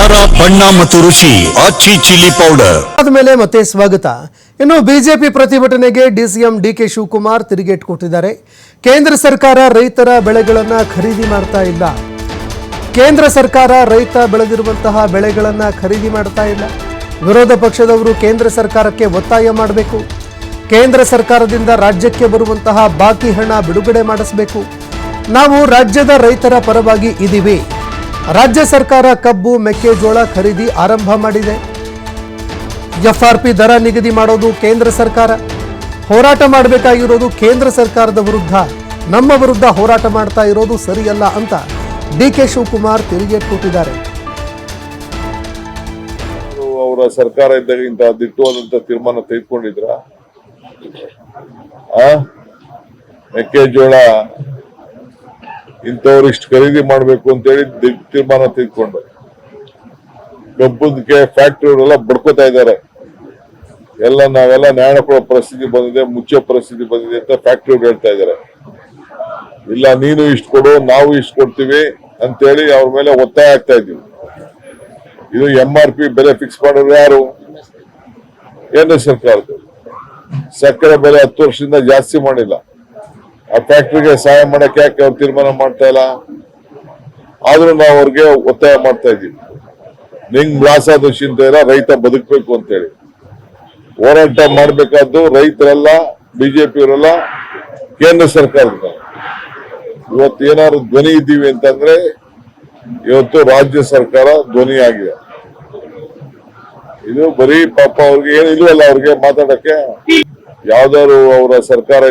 ಖಾರ, ಬಣ್ಣ ಮತ್ತು ರುಚಿ, ಆಚಿ ಚಿಲ್ಲಿ ಪೌಡರ್. ಆದ್ಮೇಲೆ ಮತ್ತೆ ಸ್ವಾಗತ. ಇನ್ನು ಬಿಜೆಪಿ ಪ್ರತಿಭಟನೆಗೆ ಡಿಸಿಎಂ ಡಿಕೆ ಶಿವಕುಮಾರ್ ತಿರುಗೇಟ್ ಕೊಟ್ಟಿದ್ದಾರೆ. ಕೇಂದ್ರ ಸರ್ಕಾರ ರೈತರ ಬೆಳೆಗಳನ್ನ ಖರೀದಿ ಮಾಡ್ತಾ ಇಲ್ಲ. ಕೇಂದ್ರ ಸರ್ಕಾರ ರೈತ ಬೆಳೆದಿರುವಂತಹ ಬೆಳೆಗಳನ್ನ ಖರೀದಿ ಮಾಡ್ತಾ ಇಲ್ಲ. ವಿರೋಧ ಪಕ್ಷದವರು ಕೇಂದ್ರ ಸರ್ಕಾರಕ್ಕೆ ಒತ್ತಾಯ ಮಾಡಬೇಕು. ಕೇಂದ್ರ ಸರ್ಕಾರದಿಂದ ರಾಜ್ಯಕ್ಕೆ ಬರುವಂತಹ ಬಾಕಿ ಹಣ ಬಿಡುಗಡೆ ಮಾಡಿಸಬೇಕು. ನಾವು ರಾಜ್ಯದ ರೈತರ ಪರವಾಗಿ ಇದ್ದೀವಿ. ರಾಜ್ಯ ಸರ್ಕಾರ ಕಬ್ಬು, ಮೆಕ್ಕೆಜೋಳ ಖರೀದಿ ಆರಂಭ ಮಾಡಿದೆ. ಎಫ್ಆರ್ಪಿ ದರ ನಿಗದಿ ಮಾಡೋದು ಕೇಂದ್ರ ಸರ್ಕಾರ. ಹೋರಾಟ ಮಾಡಬೇಕಾಗಿರೋದು ಕೇಂದ್ರ ಸರ್ಕಾರದ ವಿರುದ್ಧ. ನಮ್ಮ ವಿರುದ್ಧ ಹೋರಾಟ ಮಾಡ್ತಾ ಇರೋದು ಸರಿಯಲ್ಲ ಅಂತ ಡಿ ಕೆ ಶಿವಕುಮಾರ್ ತಿರುಗೇಟ್ ಕೊಟ್ಟಿದ್ದಾರೆ. ಅವರು ಸರ್ಕಾರ ಇದ್ದಾಗ ಇಂತಹ ದಿಟ್ಟವಾದಂತ ತೀರ್ಮಾನ ತೆಗೆದುಕೊಂಡಿದ್ರ? ಮೆಕ್ಕೆಜೋಳ ಇಂಥವ್ರು ಖರೀದಿ ಮಾಡಬೇಕು ಅಂತೇಳಿ ತೀರ್ಮಾನ ತೆಗೆದುಕೊಂಡು. ಫ್ಯಾಕ್ಟ್ರಿ ಫ್ಯಾಕ್ಟ್ರಿಯವರೆಲ್ಲ ಬಡ್ಕೋತಾ ಇದ್ದಾರೆ. ಎಲ್ಲ ನಾವೆಲ್ಲ ನ್ಯಾಯ ಕೊಡೋ ಪರಿಸ್ಥಿತಿ ಬಂದಿದೆ, ಮುಚ್ಚೋ ಪರಿಸ್ಥಿತಿ ಬಂದಿದೆ ಅಂತ ಫ್ಯಾಕ್ಟ್ರಿ ಹೇಳ್ತಾ ಇದ್ದಾರೆ. ಇಲ್ಲ, ನೀನು ಇಷ್ಟು ಕೊಡು, ನಾವು ಇಷ್ಟು ಕೊಡ್ತೀವಿ ಅಂತೇಳಿ ಅವ್ರ ಮೇಲೆ ಒತ್ತಾಯ ಆಗ್ತಾ ಇದ್ದೀವಿ. ಇದು ಎಂ ಆರ್ ಪಿ ಬೆಲೆ ಫಿಕ್ಸ್ ಮಾಡೋರು ಯಾರು? ಕೇಂದ್ರ ಸರ್ಕಾರದ್ದು. ಸಕ್ಕರೆ ಬೆಲೆ ಹತ್ತು ವರ್ಷದಿಂದ ಜಾಸ್ತಿ ಮಾಡಿಲ್ಲ. ಆ ಫ್ಯಾಕ್ಟ್ರಿಗೆ ಸಹಾಯ ಮಾಡಕ್ಕೆ ಯಾಕೆ ಅವ್ರು ತೀರ್ಮಾನ ಮಾಡ್ತಾ ಇಲ್ಲ? ಆದ್ರೂ ನಾವು ಅವ್ರಿಗೆ ಒತ್ತಾಯ ಮಾಡ್ತಾ ಇದ್ದೀವಿ. ನಿಂಗ್ ಲಾಸ್ ಆದ ಚಿಂತೆ ಇಲ್ಲ ರೈತ ಬದುಕಬೇಕು ಅಂತೇಳಿ. ಹೋರಾಟ ರೈತರಲ್ಲ ರೈತರೆಲ್ಲ, ಬಿಜೆಪಿಯವರೆಲ್ಲ, ಕೇಂದ್ರ ಸರ್ಕಾರದ ಇವತ್ತು ಏನಾದ್ರು ಧ್ವನಿ ಇದ್ದೀವಿ ಅಂತಂದ್ರೆ, ಇವತ್ತು ರಾಜ್ಯ ಸರ್ಕಾರ ಧ್ವನಿ ಆಗಿದೆ. ಇದು ಬರೀ ಪಾಪ ಅವ್ರಿಗೆ ಏನು ಇಲ್ವಲ್ಲ ಅವ್ರಿಗೆ ಮಾತಾಡಕ್ಕೆ? ಯಾವ್ದಾದ್ರು ಅವರ ಸರ್ಕಾರ